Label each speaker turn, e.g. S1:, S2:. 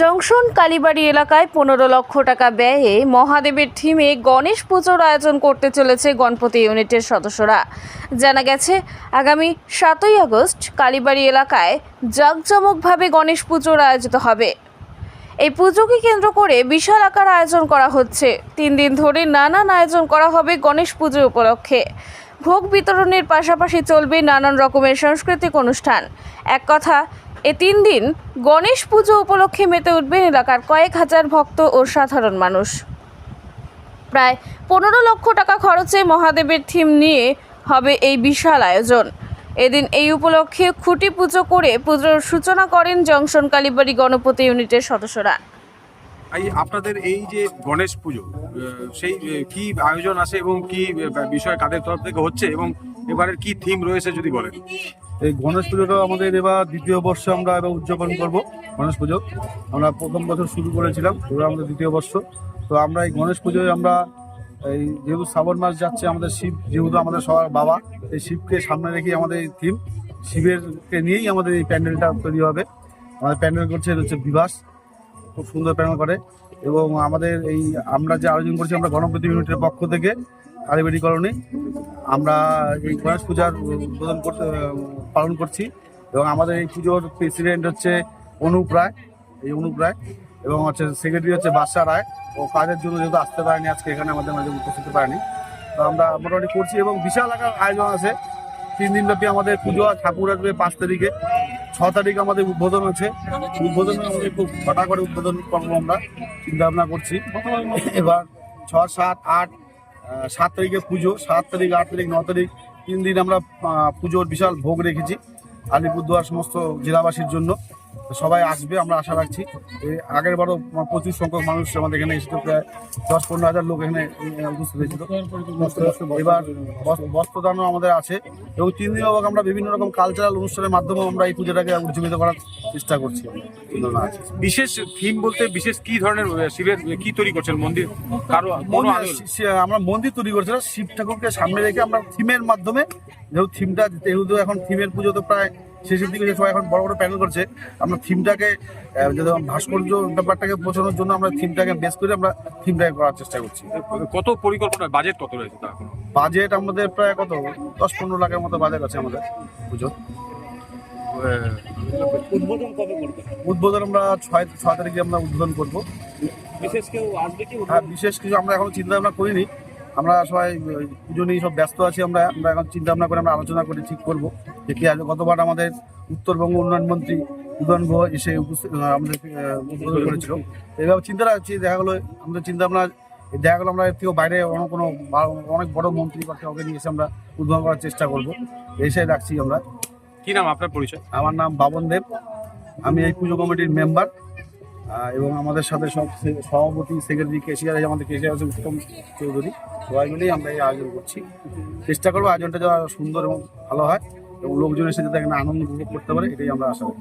S1: Junction কালীবাড়ি এলাকায় পনেরো লক্ষ টাকা ব্যয়ে মহাদেবের থিমে গণেশ পুজোর আয়োজন করতে চলেছে গণপতি ইউনিটের সদস্যরা। জানা গেছে, আগামী সাতই আগস্ট কালীবাড়ি এলাকায় জাঁকজমকভাবে গণেশ পুজোর আয়োজিত হবে। এই পুজোকে কেন্দ্র করে বিশাল আকার আয়োজন করা হচ্ছে। তিন দিন ধরে নানান আয়োজন করা হবে গণেশ পুজো উপলক্ষে। ভোগ বিতরণের পাশাপাশি চলবে নানান রকমের সাংস্কৃতিক অনুষ্ঠান। এক কথা, এ তিন দিন গণেশ পুজো উপলক্ষে মেতে উঠবেন এলাকার কয়েক হাজার ভক্ত ও সাধারণ মানুষ। প্রায় পনেরো লক্ষ টাকা খরচে মহাদেবের থিম নিয়ে হবে এই বিশাল আয়োজন। এদিন এই উপলক্ষে খুঁটি পুজো করে পুজোর সূচনা করেন জংশন কালীবাড়ি গণপতি ইউনিটের সদস্যরা।
S2: এই আপনাদের এই যে গণেশ পুজো সেই কি আয়োজন আছে এবং কি বিষয় কাদের তরফ থেকে হচ্ছে এবং এবারের কি থিম রয়েছে যদি বলেন?
S3: এই গণেশ পুজোটা আমাদের এবার দ্বিতীয় বর্ষে আমরা এবার উদযাপন করব, গণেশ পুজো। আমরা প্রথম বছর শুরু করেছিলাম, এবার আমাদের দ্বিতীয় বর্ষ। তো আমরা এই গণেশ পুজোয় আমরা এই যেহেতু শ্রাবণ মাস যাচ্ছে, আমাদের শিব, যেহেতু আমাদের সবার বাবা, এই শিবকে সামনে রেখে আমাদের এই থিম শিবেরকে নিয়েই আমাদের এই প্যান্ডেলটা তৈরি হবে। আমাদের প্যান্ডেল করছে হচ্ছে বিভাস। খুব সুন্দর প্যান্ডেল করে এবং আমাদের এই আমরা যে আয়োজন করছি আমরা গণপতি ইউনিটের পক্ষ থেকে কালীবাড়ি কলোনি, আমরা এই গণেশ পূজার উদ্বোধন করতে, পালন করছি এবং আমাদের এই পুজোর প্রেসিডেন্ট হচ্ছে অনুপ রায়, এই অনুপ রায় এবং হচ্ছে সেক্রেটারি হচ্ছে বাদশা রায় ও কাজের জন্য যেহেতু আসতে পারেনি, আজকে এখানে আমাদের মাঝে উপস্থিত পারেনি। তো আমরা মোটামুটি করছি এবং বিশাল আকার আয়োজন আছে। তিন দিন ব্যাপী আমাদের পুজো ঠাকুর আসবে পাঁচ তারিখে। ছ তারিখ আমাদের উদ্বোধন আছে। উদ্বোধন আমাদের খুব ঘটা করে উদ্বোধন করব আমরা চিন্তা ভাবনা করছি। এবার ছ, সাত, আট সাত তারিখে পুজো, সাত তারিখ, আট তারিখ, ন তারিখ, তিন দিন আমরা পুজোর বিশাল ভোগ রেখেছি আলিপুরদুয়ার সমস্ত জেলাবাসীর জন্য। সবাই আসবে আমরা আশা রাখছি। আগের বারও প্রচুর সংখ্যক মানুষ আমাদের এখানে এসেছিল প্রায় দশ পনেরো হাজার লোক এখানে উপস্থিত হয়েছিল। এবার বস্ত্রদানও আমাদের আছে এবং তিন দিন হোক আমরা বিভিন্ন রকম কালচারাল অনুষ্ঠানের মাধ্যমে আমরা এই পুজোটাকে উজ্জীবিত করার চেষ্টা করছি।
S2: বিশেষ থিম বলতে বিশেষ কি ধরনের শিবের কি তৈরি করছেন? মন্দির?
S3: কারও আমরা মন্দির তৈরি করছিলাম শিব ঠাকুরকে সামনে রেখে আমরা থিমের মাধ্যমে যেহেতু থিমটা যেহেতু এখন থিমের পুজো তো প্রায় শেষের দিকে যে সবাই এখন বড় বড় প্যানেল করছে। আমরা থিমটাকে যদি ভাস্কর্য ব্যাপারটাকে বোঝানোর জন্য আমরা থিমটাকে বেস করে আমরা থিমটাকে করার চেষ্টা করছি।
S2: কত পরিকল্পনা বাজেট কত রয়েছে তা
S3: বাজেট আমাদের প্রায় কত? দশ পনেরো লাখের মতো বাজেট আছে আমাদের। পুজো
S4: উদ্বোধন কবে করবে?
S3: উদ্বোধন আমরা ছয় ছয় তারিখে আমরা উদ্বোধন করব।
S4: বিশেষ কেউ আসবে কি
S3: হ্যাঁ বিশেষ কিছু আমরা এখন চিন্তা ভাবনা করিনি। আমরা সবাই পুজো নিয়ে সব ব্যস্ত আছি আমরা। আমরা এখন চিন্তা ভাবনা করে আমরা আলোচনা করে ঠিক করব। যে কি গতবার আমাদের উত্তরবঙ্গ উন্নয়ন মন্ত্রী উদয়ন গুহ এসে উপস্থিত আমাদের উদ্বোধন করেছিল। এইভাবে চিন্তা রাখছি দেখা গেলো আমাদের চিন্তা ভাবনা দেখা গেলো আমরা এর থেকেও বাইরে অন্য কোনো অনেক বড় মন্ত্রী বা কাউকে নিয়ে এসে আমরা উদ্বোধন করার চেষ্টা করব। এসে রাখছি আমরা।
S2: কি নাম আপনার পরিচয়?
S3: আমার নাম বাবন দেব। আমি এই পুজো কমিটির মেম্বার এবং আমাদের সাথে সব সভাপতি সেক্রেটারি কেশিয়ার আমাদের কেশিয়ার আছে উত্তম চৌধুরী। সবাই মিলেই আমরা এই আয়োজন করছি। চেষ্টা করব আয়োজনটা যাতে সুন্দর এবং ভালো হয়। এবং লোকজন এসে যাতে এখানে আনন্দ উপভোগ করতে পারে এটাই আমরা আশা করি